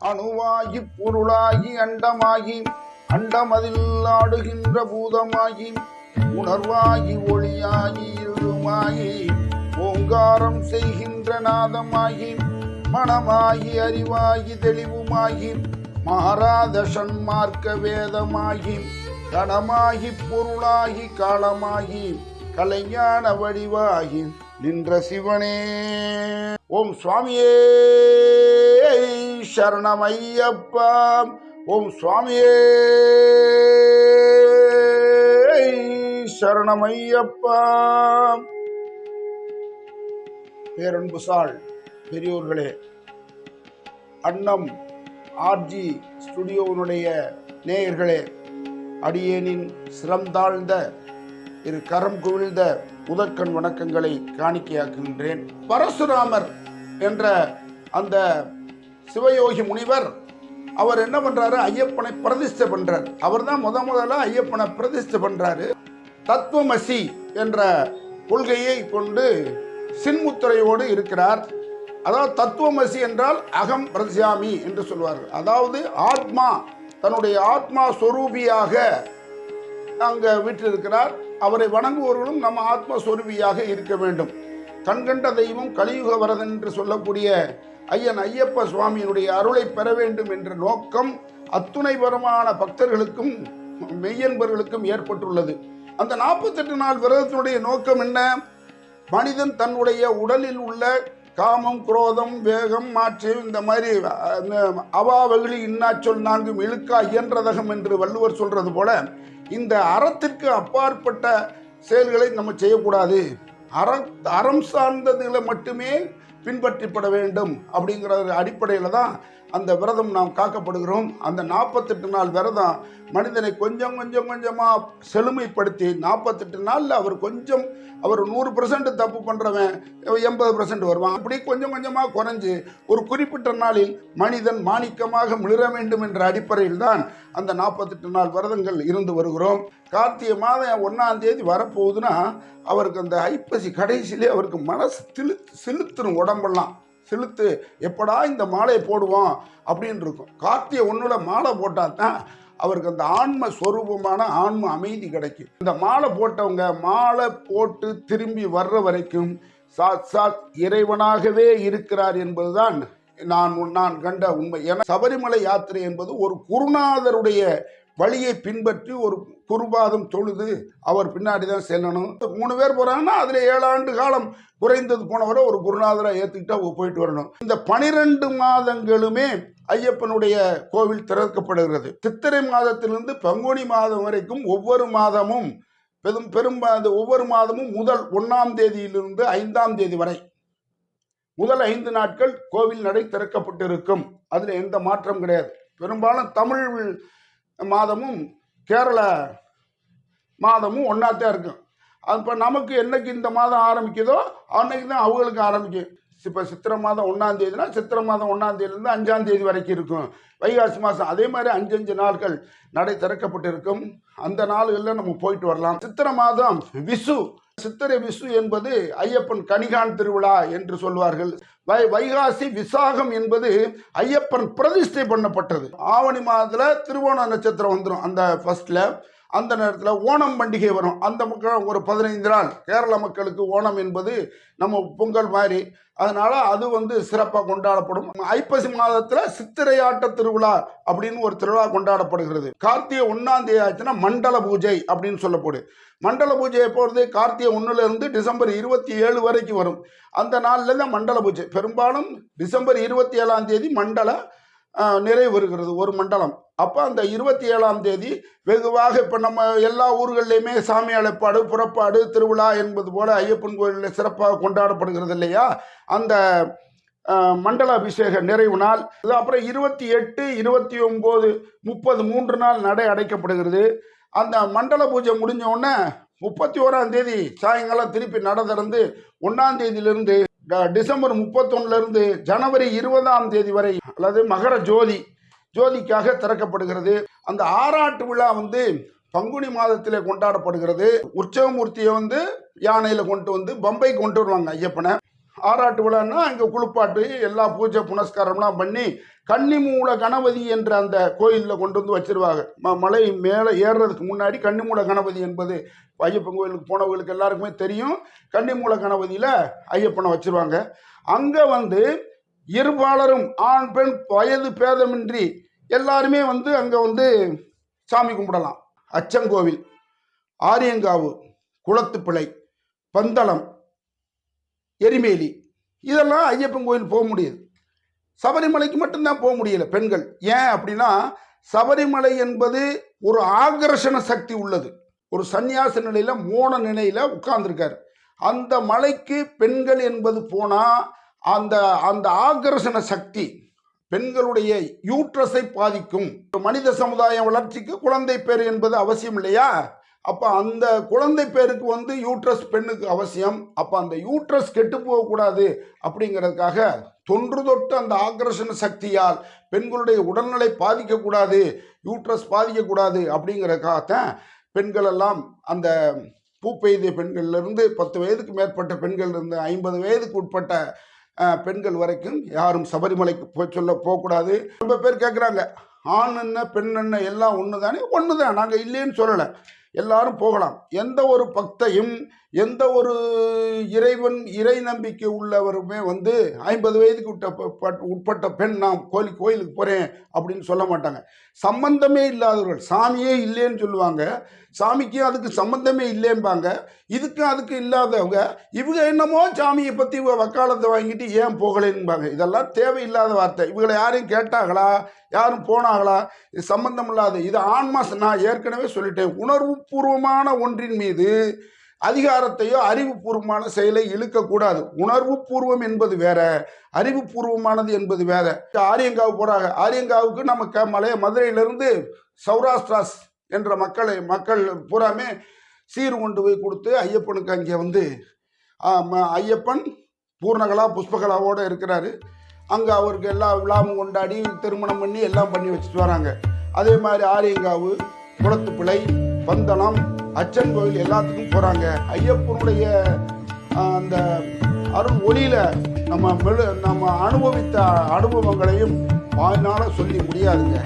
அணுவாகி பொருளாகி அண்டமாகி அண்டமதில் ஆடுகின்ற பூதமாகி உணர்வாகி ஒளியாகி இருமாகி ஓங்காரம் செய்கின்ற நாதமாகி மனமாகி அறிவாகி தெளிவுமாகி மாறாத சன்மார்க்க வேதமாகி கணமாகி பொருளாகி காலமாகி கலைஞான வடிவாகி நின்ற சிவனே. ஓம் சுவாமியே. சரணமையப்பா. ஓம் சுவாமியே. சரணமையப்பா. பேரன்புசால் பெரியோர்களே அன்னம் ஆர்ஜி ஸ்டுடியோவினுடைய நேயர்களே அடியேனின் சிரம்தாழ்ந்த இரு கரம் குவிழ்ந்த முதற்கண் வணக்கங்களை காணிக்கையாக்குகின்றேன். பரசுராமர் என்ற அந்த சிவயோகி முனிவர் அவர் என்ன பண்றாரு? ஐயப்பனை பிரதிஷ்டை பண்றார். அவர் தான் முத முதல்ல ஐயப்பனை பிரதிஷ்டை பண்றாரு. தத்துவமசி என்ற கொள்கையை கொண்டு சின்முத்திரையோடு இருக்கிறார். அதாவது தத்துவமசி என்றால் அகம் பிரத்யாமி என்று சொல்வார்கள். அதாவது ஆத்மா தன்னுடைய ஆத்மா சொரூபியாக அங்கே வீற்றிருக்கிறார் அவரை வணங்குபவர்களும் நம்ம ஆத்மஸ்வரூபியாக இருக்க வேண்டும். கண்கண்ட தெய்வம் கலியுக வரதன் என்று சொல்லக்கூடிய ஐயன் ஐயப்ப சுவாமியினுடைய அருளை பெற வேண்டும் என்ற நோக்கம் அத்துணைபரமான பக்தர்களுக்கும் மெய்யன்பர்களுக்கும் ஏற்பட்டுள்ளது. அந்த நாற்பத்தெட்டு நாள் விரதத்தினுடைய நோக்கம் என்ன? மனிதன் தன்னுடைய உடலில் உள்ள காமம் குரோதம் வேகம் மாற்று இந்த மாதிரி அஹ், இன்னாச்சொல் நான்கும் இழுக்கா இயன்றதகம் என்று வள்ளுவர் சொல்றது போல இந்த அறத்திற்கு அப்பாற்பட்ட செயல்களை நம்ம செய்யக்கூடாது. அற அறம் சார்ந்ததில் மட்டுமே பின்பற்றப்பட வேண்டும் அப்படிங்கிற ஒரு அடிப்படையில் தான் அந்த விரதம் நாம் காக்கப்படுகிறோம். அந்த நாற்பத்தெட்டு நாள் விரதம் மனிதனை கொஞ்சம் கொஞ்சம் கொஞ்சமாக செழுமைப்படுத்தி நாற்பத்தெட்டு நாளில் அவர் கொஞ்சம் அவர் நூறு பர்சன்ட் தப்பு பண்ணுறவன் எண்பது பர்சன்ட் வருவான். அப்படி கொஞ்சம் கொஞ்சமாக குறைஞ்சு ஒரு குறிப்பிட்ட நாளில் மனிதன் மாணிக்கமாக மிளிர வேண்டும் என்ற அடிப்படையில் தான் அந்த நாற்பத்தெட்டு நாள் விரதங்கள் இருந்து வருகிறோம். கார்த்திகை மாதம் ஒன்றாம் தேதி வரப்போகுதுன்னா அவருக்கு அந்த ஐப்பசி கடைசியிலே அவருக்கு மனசு திழு செலுத்தணும் உடம்பெல்லாம். செலுத்து எப்படா இந்த மாலையை போடுவோம் அப்படின்னு இருக்கும். கார்த்திகை ஒன்றில் மாலை போட்டால் தான் அவருக்கு அந்த ஆன்ம ஸ்வரூபமான ஆன்ம அமைதி கிடைக்கும். இந்த மாலை போட்டவங்க மாலை போட்டு திரும்பி வர்ற வரைக்கும் சாத் சாத் இறைவனாகவே இருக்கிறார் என்பதுதான் நான் நான் கண்ட உண்மை. என சபரிமலை யாத்திரை என்பது ஒரு குருநாதருடைய வழியை பின்பற்றி ஒரு குருபாதம் தொழுது அவர் பின்னாடி தான் செல்லணும். மூணு பேர் போகிறாங்கன்னா அதில் ஏழு ஏழாண்டு காலம் குறைந்தது போனவரை ஒரு குருநாதரை ஏற்றுக்கிட்டா போயிட்டு வரணும். இந்த பனிரெண்டு மாதங்களுமே ஐயப்பனுடைய கோவில் திறக்கப்படுகிறது. சித்திரை மாதத்திலிருந்து பங்குனி மாதம் வரைக்கும் ஒவ்வொரு மாதமும் பெரும் பெரும் ஒவ்வொரு மாதமும் முதல் ஒன்றாம் தேதியிலிருந்து ஐந்தாம் தேதி வரை முதல் ஐந்து நாட்கள் கோவில் நடை திறக்கப்பட்டிருக்கும். அதில் எந்த மாற்றம் கிடையாது. பெரும்பாலும் தமிழ் மாதமும் கேரள மாதமும் ஒன்றா தான் இருக்கும். அப்போ நமக்கு என்னைக்கு இந்த மாதம் ஆரம்பிக்குதோ அன்னைக்கு தான் அவங்களுக்கு ஆரம்பிக்கும். இப்போ சித்திரை மாதம் ஒன்றாந்தேதினா சித்திரை மாதம் ஒன்றாந்தேதியிலேருந்து அஞ்சாந்தேதி வரைக்கும் இருக்கும். வைகாசி மாதம் அதே மாதிரி அஞ்சஞ்சு நாட்கள் நடை திறக்கப்பட்டிருக்கும். அந்த நாள்களில் நம்ம போயிட்டு வரலாம். சித்திரை மாதம் விசு சித்திரை விசு என்பது ஐயப்பன் கணிகான் திருவிழா என்று சொல்வார்கள். வை வைகாசி விசாகம் என்பது ஐயப்பன் பிரதிஷ்டை பண்ணப்பட்டது. ஆவணி மாதத்தில் திருவோண நட்சத்திரம் வந்துடும் அந்த ஃபர்ஸ்ட்ல அந்த நேரத்தில் ஓணம் பண்டிகை வரும். அந்த மக்கள் ஒரு பதினைந்து நாள் கேரள மக்களுக்கு ஓணம் என்பது நம்ம பொங்கல் மாதிரி. அதனால் அது வந்து சிறப்பாக கொண்டாடப்படும். ஐப்பசி மாதத்தில் சித்திரையாட்ட திருவிழா அப்படின்னு ஒரு திருவிழா கொண்டாடப்படுகிறது. கார்த்திகை ஒன்றாம் தேதி ஆச்சுன்னா மண்டல பூஜை அப்படின்னு சொல்லப்படும் மண்டல பூஜை போகிறது கார்த்திகை ஒன்றுலேருந்து டிசம்பர் இருபத்தி ஏழு வரைக்கும் வரும். அந்த நாள்ல தான் மண்டல பூஜை. பெரும்பாலும் டிசம்பர் இருபத்தி ஏழாம் தேதி மண்டல நிறைவு வருகிறது ஒரு மண்டலம். அப்போ அந்த இருபத்தி ஏழாம் தேதி வெகுவாக இப்போ நம்ம எல்லா ஊர்கள்லையுமே சாமி அழைப்பாடு புறப்பாடு திருவிழா என்பது போல ஐயப்பன் கோயிலில் சிறப்பாக கொண்டாடப்படுகிறது இல்லையா? அந்த மண்டல அபிஷேக நிறைவு நாள். இது அப்புறம் இருபத்தி எட்டு இருபத்தி ஒம்பது முப்பது மூன்று நாள் நடை அடைக்கப்படுகிறது. அந்த மண்டல பூஜை முடிஞ்ச உடனே முப்பத்தி ஓராம் தேதி சாயங்காலம் திருப்பி நட திறந்து ஒன்றாம் தேதியிலிருந்து டிசம்பர் முப்பத்தொன்னுல இருந்து ஜனவரி இருபதாம் தேதி வரை அல்லது மகர ஜோதி ஜோதிக்காக திறக்கப்படுகிறது. அந்த ஆராட்டு விழா வந்து பங்குனி மாதத்திலே கொண்டாடப்படுகிறது. உற்சவமூர்த்தியை வந்து யானையில் கொண்டு வந்து பம்பை கொண்டு வருவாங்க ஐயப்பனை. ஆராட்டு விழான்னா அங்கே குளிப்பாட்டு எல்லா பூஜை புனஸ்காரம்லாம் பண்ணி கன்னிமூல கணபதி என்ற அந்த கோயிலில் கொண்டு வந்து வச்சிருவாங்க. ம மலை மேலே ஏறுறதுக்கு முன்னாடி கன்னிமூல கணபதி என்பது ஐயப்பன் கோயிலுக்கு போனவங்களுக்கு எல்லாருக்குமே தெரியும். கன்னிமூல கணபதியில் ஐயப்பனை வச்சிருவாங்க. அங்கே வந்து இருபாலரும் ஆண் பெண் வயது பேதமின்றி எல்லாருமே வந்து அங்கே வந்து சாமி கும்பிடலாம். அச்சங்கோவில் ஆரியங்காவு குளத்துப்பிள்ளை பந்தளம் எரிமேலி. இதெல்லாம் ஐயப்பன் கோயில் போக முடியுது. சபரிமலைக்கு மட்டும்தான் போக முடியல பெண்கள். ஏன் அப்படின்னா சபரிமலை என்பது ஒரு ஆகர்ஷண சக்தி உள்ளது. ஒரு சந்நியாச நிலையில் மோன நிலையில் உட்கார்ந்துருக்காரு. அந்த மலைக்கு பெண்கள் என்பது போனால் அந்த அந்த ஆகர்ஷண சக்தி பெண்களுடைய யூட்ரஸை பாதிக்கும். மனித சமுதாய வளர்ச்சிக்கு குழந்தை பேர் என்பது அவசியம் இல்லையா? அப்போ அந்த குழந்தை பேருக்கு வந்து யூட்ரஸ் பெண்ணுக்கு அவசியம். அப்போ அந்த யூட்ரஸ் கெட்டு போகக்கூடாது அப்படிங்கிறதுக்காக தொன்று தொட்டு அந்த ஆக்ரஷன் சக்தியால் பெண்களுடைய உடல்நிலை பாதிக்கக்கூடாது யூட்ரஸ் பாதிக்கக்கூடாது அப்படிங்கிறதுக்காகத்தான் பெண்களெல்லாம் அந்த பூப்பெய்திய பெண்கள்லேருந்து பத்து வயதுக்கு மேற்பட்ட பெண்கள் இருந்து ஐம்பது வயதுக்கு உட்பட்ட பெண்கள் வரைக்கும் யாரும் சபரிமலைக்கு போய் சொல்ல போகக்கூடாது. ரொம்ப பேர் கேட்குறாங்க ஆண் என்ன பெண் என்ன எல்லாம் ஒன்று தானே ஒன்று தான் நாங்கள் இல்லைன்னு சொல்லலை. எல்லாரும் போகலாம். எந்த ஒரு பக்தையும் எந்த ஒரு இறைவன் இறை நம்பிக்கை உள்ளவருமே வந்து ஐம்பது வயதுக்கு விட்ட ப- பட்- உட்பட்ட பெண் நான் கோயில் கோயிலுக்கு போகிறேன் அப்படின்னு சொல்ல மாட்டாங்க. சம்பந்தமே இல்லாதவர்கள் சாமியே இல்லைன்னு சொல்லுவாங்க. சாமிக்கு அதுக்கு சம்பந்தமே இல்லைம்பாங்க. இதுக்கும் அதுக்கு இல்லாதவங்க இவங்க என்னமோ சாமியை பற்றி இவங்க வக்காலத்தை வாங்கிட்டு ஏன் போகலைன்பாங்க. இதெல்லாம் தேவையில்லாத வார்த்தை. இவங்களை யாரையும் கேட்டாங்களா? யாரும் போனாங்களா? இது சம்பந்தம் இல்லாத இது ஆன்மாஸ் நான் ஏற்கனவே சொல்லிட்டேன். உணர்வுபூர்வமான ஒன்றின் மீது அதிகாரத்தையோ அறிவுபூர்வமான செயலை இழுக்கக்கூடாது. உணர்வு பூர்வம் என்பது வேற அறிவுபூர்வமானது என்பது வேற. ஆரியங்காவு போறாங்க. ஆரியங்காவுக்கு நம்ம மலைய மதுரையிலிருந்து சௌராஷ்டிராஸ் என்ற மக்களை மக்கள் பூராமே சீர் கொண்டு போய் கொடுத்து ஐயப்பனுக்கு அங்கே வந்து ஐயப்பன் பூர்ணகலா புஷ்பகலாவோடு இருக்கிறாரு. அங்கே அவருக்கு எல்லா விழாவும் கொண்டாடி திருமணம் பண்ணி எல்லாம் பண்ணி வச்சுட்டு வராங்க. அதே மாதிரி ஆரியங்காவு குளத்துப்பிள்ளை பந்தளம் அச்சன் கோயில் எல்லாத்துக்கும் போகிறாங்க ஐயப்பனுடைய அந்த அருள் ஒளியில் நம்ம மெழு நம்ம அனுபவித்த அனுபவங்களையும் வாய்னால சொல்லி முடியாதுங்க.